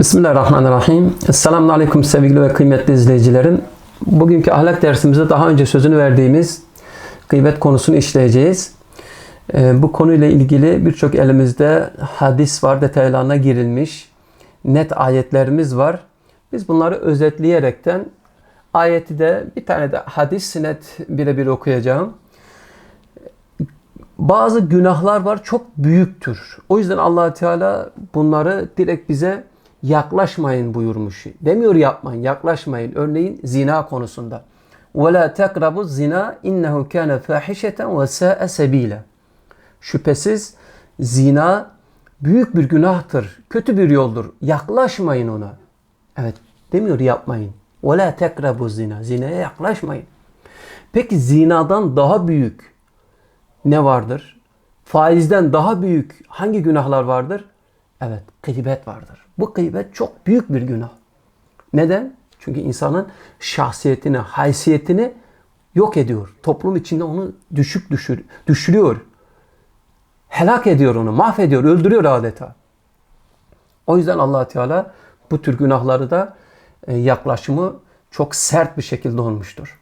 Bismillahirrahmanirrahim. Esselamun Aleyküm sevgili ve kıymetli izleyicilerim. Bugünkü ahlak dersimizde daha önce sözünü verdiğimiz gıybet konusunu işleyeceğiz. Ee, bu konuyla ilgili birçok elimizde hadis var, detaylarına girilmiş. Net ayetlerimiz var. Biz bunları özetleyerekten ayeti de bir tane de hadis net birebir okuyacağım. Bazı günahlar var çok büyüktür. O yüzden allah Teala bunları direkt bize yaklaşmayın buyurmuş. Demiyor yapmayın, yaklaşmayın. Örneğin zina konusunda. وَلَا تَقْرَبُوا zina innehu كَانَ فَاحِشَةً وَسَاءَ سَب۪يلًا Şüphesiz zina büyük bir günahtır, kötü bir yoldur. Yaklaşmayın ona. Evet, demiyor yapmayın. وَلَا تَقْرَبُوا zina Zinaya yaklaşmayın. Peki zinadan daha büyük ne vardır? Faizden daha büyük hangi günahlar vardır? Evet, gıybet vardır. Bu gıybet çok büyük bir günah. Neden? Çünkü insanın şahsiyetini, haysiyetini yok ediyor. Toplum içinde onu düşük düşür, düşürüyor. Helak ediyor onu, mahvediyor, öldürüyor adeta. O yüzden allah Teala bu tür günahları da e, yaklaşımı çok sert bir şekilde olmuştur.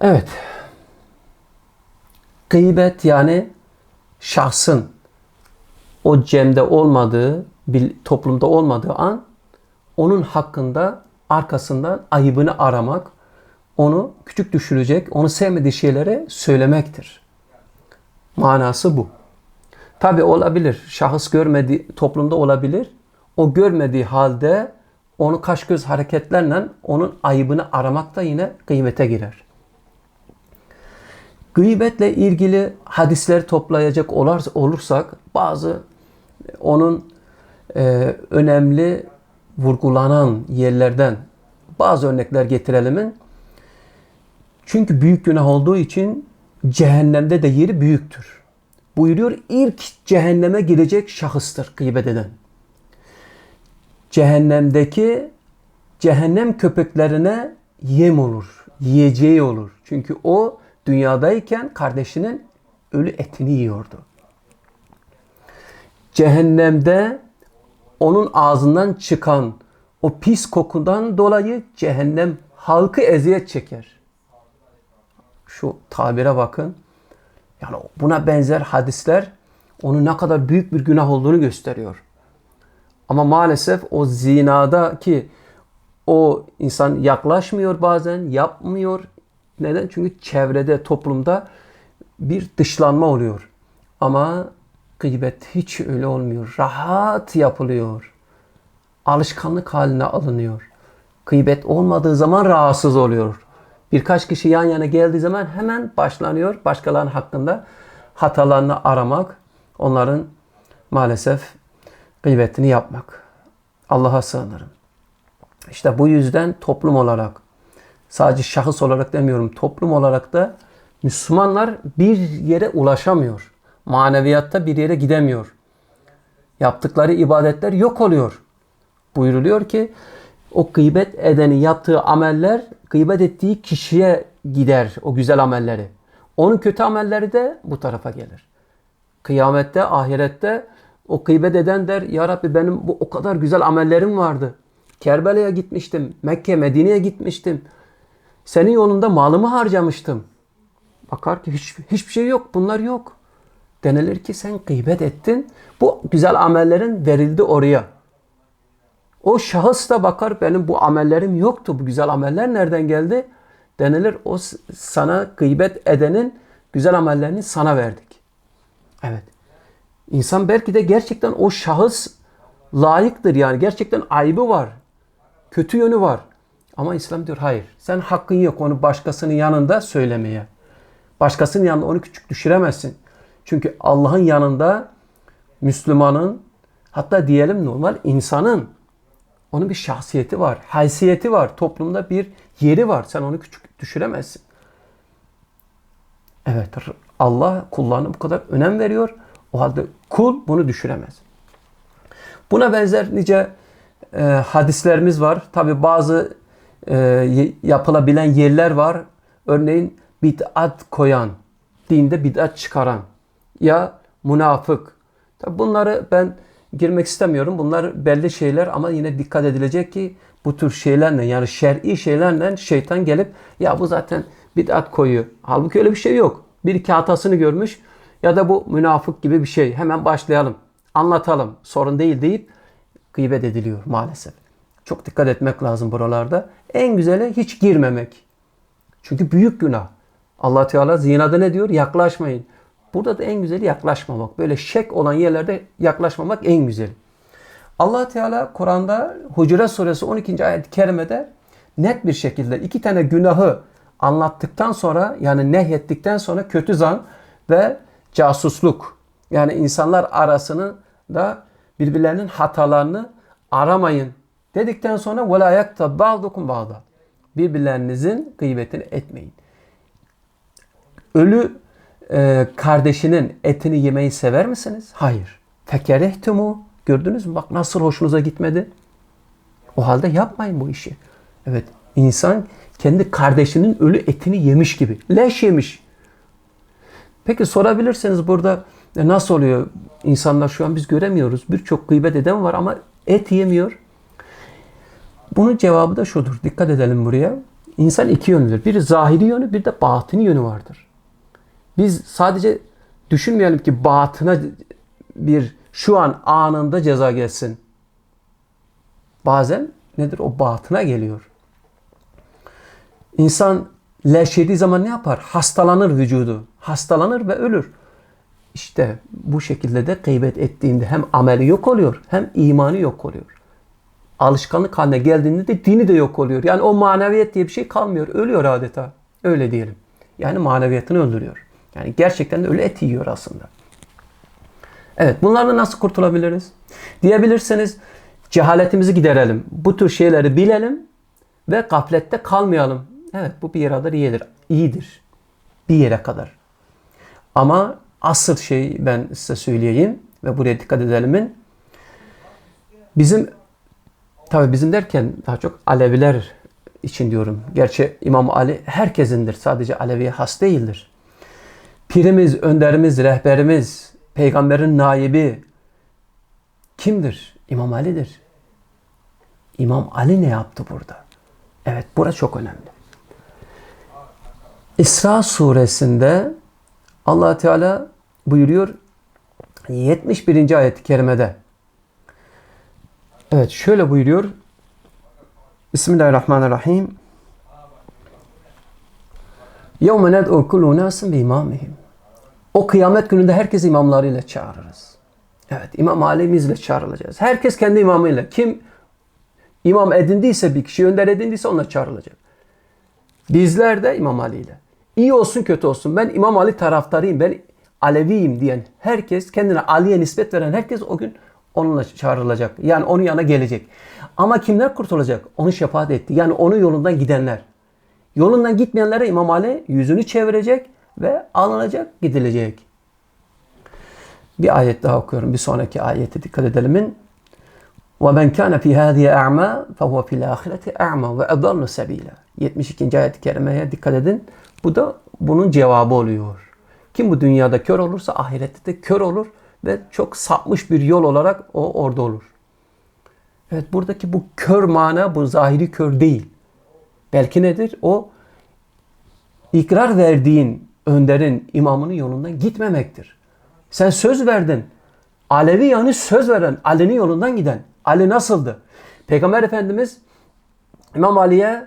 Evet. Gıybet yani şahsın o cemde olmadığı, bir toplumda olmadığı an onun hakkında arkasından ayıbını aramak, onu küçük düşürecek, onu sevmediği şeylere söylemektir. Manası bu. Tabi olabilir. Şahıs görmediği toplumda olabilir. O görmediği halde onu kaş göz hareketlerle onun ayıbını aramak da yine kıymete girer. Gıybetle ilgili hadisleri toplayacak olursak bazı onun e, önemli vurgulanan yerlerden bazı örnekler getirelim. Çünkü büyük günah olduğu için cehennemde de yeri büyüktür. Buyuruyor ilk cehenneme girecek şahıstır gıybet eden. Cehennemdeki cehennem köpeklerine yem olur, yiyeceği olur. Çünkü o dünyadayken kardeşinin ölü etini yiyordu. Cehennemde onun ağzından çıkan o pis kokudan dolayı cehennem halkı eziyet çeker. Şu tabire bakın. Yani buna benzer hadisler onun ne kadar büyük bir günah olduğunu gösteriyor. Ama maalesef o zinadaki o insan yaklaşmıyor bazen, yapmıyor. Neden? Çünkü çevrede, toplumda bir dışlanma oluyor. Ama gıybet hiç öyle olmuyor. Rahat yapılıyor. Alışkanlık haline alınıyor. Gıybet olmadığı zaman rahatsız oluyor. Birkaç kişi yan yana geldiği zaman hemen başlanıyor başkalarının hakkında hatalarını aramak, onların maalesef gıybetini yapmak. Allah'a sığınırım. İşte bu yüzden toplum olarak, sadece şahıs olarak demiyorum, toplum olarak da Müslümanlar bir yere ulaşamıyor. Maneviyatta bir yere gidemiyor. Yaptıkları ibadetler yok oluyor. Buyuruluyor ki o gıybet edeni yaptığı ameller gıybet ettiği kişiye gider o güzel amelleri. Onun kötü amelleri de bu tarafa gelir. Kıyamette, ahirette o gıybet eden der Ya Rabbi benim bu o kadar güzel amellerim vardı. Kerbela'ya gitmiştim. Mekke, Medine'ye gitmiştim. Senin yolunda malımı harcamıştım. Bakar ki hiç, hiçbir şey yok. Bunlar yok. Denilir ki sen gıybet ettin. Bu güzel amellerin verildi oraya. O şahıs da bakar benim bu amellerim yoktu. Bu güzel ameller nereden geldi? Denilir o sana gıybet edenin güzel amellerini sana verdik. Evet. İnsan belki de gerçekten o şahıs layıktır yani. Gerçekten ayıbı var. Kötü yönü var. Ama İslam diyor hayır. Sen hakkın yok onu başkasının yanında söylemeye. Başkasının yanında onu küçük düşüremezsin. Çünkü Allah'ın yanında Müslümanın hatta diyelim normal insanın onun bir şahsiyeti var, haysiyeti var, toplumda bir yeri var. Sen onu küçük düşüremezsin. Evet, Allah kullarına bu kadar önem veriyor. O halde kul bunu düşüremez. Buna benzer nice e, hadislerimiz var. Tabi bazı e, yapılabilen yerler var. Örneğin bid'at koyan, dinde bid'at çıkaran ya münafık. Tabi bunları ben girmek istemiyorum. Bunlar belli şeyler ama yine dikkat edilecek ki bu tür şeylerle yani şer'i şeylerle şeytan gelip ya bu zaten bid'at koyuyor. Halbuki öyle bir şey yok. Bir iki hatasını görmüş ya da bu münafık gibi bir şey. Hemen başlayalım. Anlatalım. Sorun değil deyip gıybet ediliyor maalesef. Çok dikkat etmek lazım buralarda. En güzeli hiç girmemek. Çünkü büyük günah. Allah Teala zinada ne diyor? Yaklaşmayın. Burada da en güzeli yaklaşmamak. Böyle şek olan yerlerde yaklaşmamak en güzeli. Allah Teala Kur'an'da Hucurat Suresi 12. ayet-i kerimede net bir şekilde iki tane günahı anlattıktan sonra yani nehyettikten sonra kötü zan ve casusluk yani insanlar arasını da birbirlerinin hatalarını aramayın dedikten sonra ve la yakta ba'dukum ba'da birbirlerinizin gıybetini etmeyin. Ölü e, kardeşinin etini yemeyi sever misiniz? Hayır. Fekerehtumu gördünüz mü? Bak nasıl hoşunuza gitmedi. O halde yapmayın bu işi. Evet insan kendi kardeşinin ölü etini yemiş gibi. Leş yemiş. Peki sorabilirseniz burada e, nasıl oluyor? İnsanlar şu an biz göremiyoruz. Birçok gıybet eden var ama et yemiyor. Bunun cevabı da şudur. Dikkat edelim buraya. İnsan iki yönlüdür. Bir zahiri yönü bir de batini yönü vardır. Biz sadece düşünmeyelim ki batına bir şu an anında ceza gelsin. Bazen nedir? O batına geliyor. İnsan leş zaman ne yapar? Hastalanır vücudu. Hastalanır ve ölür. İşte bu şekilde de gıybet ettiğinde hem ameli yok oluyor hem imanı yok oluyor. Alışkanlık haline geldiğinde de dini de yok oluyor. Yani o maneviyet diye bir şey kalmıyor. Ölüyor adeta. Öyle diyelim. Yani maneviyatını öldürüyor. Yani gerçekten de öyle et yiyor aslında. Evet bunlarla nasıl kurtulabiliriz? Diyebilirseniz cehaletimizi giderelim. Bu tür şeyleri bilelim ve gaflette kalmayalım. Evet bu bir yere kadar iyidir. iyidir. Bir yere kadar. Ama asıl şey ben size söyleyeyim ve buraya dikkat edelimin bizim tabi bizim derken daha çok Aleviler için diyorum. Gerçi İmam Ali herkesindir. Sadece Alevi'ye has değildir. Pirimiz, önderimiz, rehberimiz, peygamberin naibi kimdir? İmam Ali'dir. İmam Ali ne yaptı burada? Evet, burası çok önemli. İsra suresinde allah Teala buyuruyor 71. ayet-i kerimede. Evet, şöyle buyuruyor. Bismillahirrahmanirrahim. يَوْمَ نَدْعُوا كُلُّ نَاسٍ بِاِمَامِهِمْ O kıyamet gününde herkes imamlarıyla çağırırız. Evet, İmam Ali'mizle çağrılacağız. Herkes kendi imamıyla. Kim imam edindiyse bir kişi, önder edindiyse ona çağrılacak. Bizler de İmam Ali ile. İyi olsun kötü olsun. Ben İmam Ali taraftarıyım. Ben Aleviyim diyen herkes, kendine Ali'ye nispet veren herkes o gün onunla çağrılacak. Yani onun yanına gelecek. Ama kimler kurtulacak? Onu şefaat etti. Yani onun yolundan gidenler. Yolundan gitmeyenlere İmam Ali yüzünü çevirecek ve alınacak, gidilecek. Bir ayet daha okuyorum. Bir sonraki ayete dikkat edelim. وَمَنْ كَانَ فِي هَذِهِ اَعْمَى فَهُوَ فِي الْآخِرَةِ اَعْمَى وَاَضَلُّ سَب۪يلًا 72. ayet-i kerimeye dikkat edin. Bu da bunun cevabı oluyor. Kim bu dünyada kör olursa ahirette de kör olur ve çok sapmış bir yol olarak o orada olur. Evet buradaki bu kör mana bu zahiri kör değil. Belki nedir? O ikrar verdiğin önderin, imamının yolundan gitmemektir. Sen söz verdin. Alevi yani söz veren, Ali'nin yolundan giden. Ali nasıldı? Peygamber Efendimiz İmam Ali'ye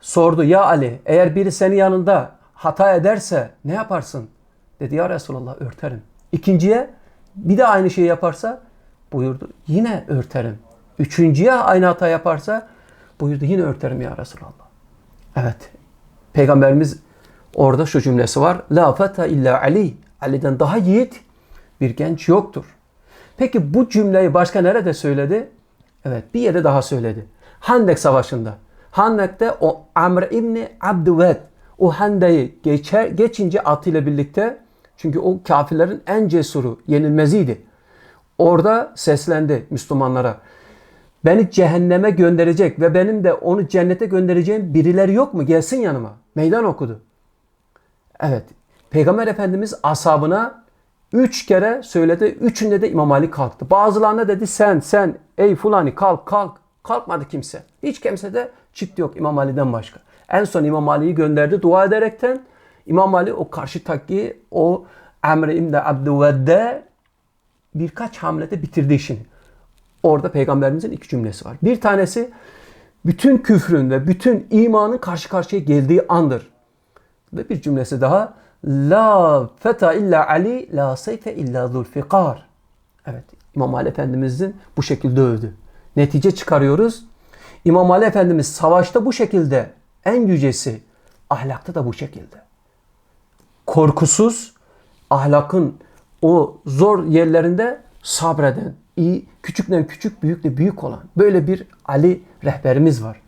sordu. Ya Ali eğer biri senin yanında hata ederse ne yaparsın? Dedi ya Resulallah örterim. İkinciye bir de aynı şeyi yaparsa buyurdu yine örterim. Üçüncüye aynı hata yaparsa buyurdu yine örterim ya Resulallah. Evet. Peygamberimiz orada şu cümlesi var. La feta illa Ali. Ali'den daha yiğit bir genç yoktur. Peki bu cümleyi başka nerede söyledi? Evet bir yere daha söyledi. Handek Savaşı'nda. Handek'te o Amr İbni Abdüved o Handek'i geçer, geçince atıyla birlikte çünkü o kafirlerin en cesuru, yenilmeziydi. Orada seslendi Müslümanlara. Beni cehenneme gönderecek ve benim de onu cennete göndereceğim birileri yok mu? Gelsin yanıma. Meydan okudu. Evet. Peygamber Efendimiz asabına Üç kere söyledi. Üçünde de İmam Ali kalktı. Bazılarına dedi sen sen ey fulani kalk kalk. Kalkmadı kimse. Hiç kimse de çıktı yok İmam Ali'den başka. En son İmam Ali'yi gönderdi dua ederekten. İmam Ali o karşı takkiyi o Emre İbni Abdüvedde birkaç hamlede bitirdi işini. Orada peygamberimizin iki cümlesi var. Bir tanesi bütün küfrün ve bütün imanın karşı karşıya geldiği andır. Ve bir cümlesi daha La feta illa Ali, la seyfe illa zulfikar. Evet, İmam Ali Efendimizin bu şekilde övdü. Netice çıkarıyoruz. İmam Ali Efendimiz savaşta bu şekilde en yücesi, ahlakta da bu şekilde. Korkusuz, ahlakın o zor yerlerinde sabreden, iyi, küçükten küçük, büyükle büyük olan böyle bir Ali rehberimiz var.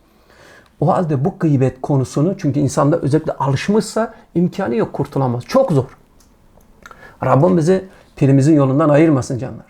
O halde bu gıybet konusunu çünkü insanda özellikle alışmışsa imkanı yok kurtulamaz. Çok zor. Rabbim bizi pirimizin yolundan ayırmasın canlar.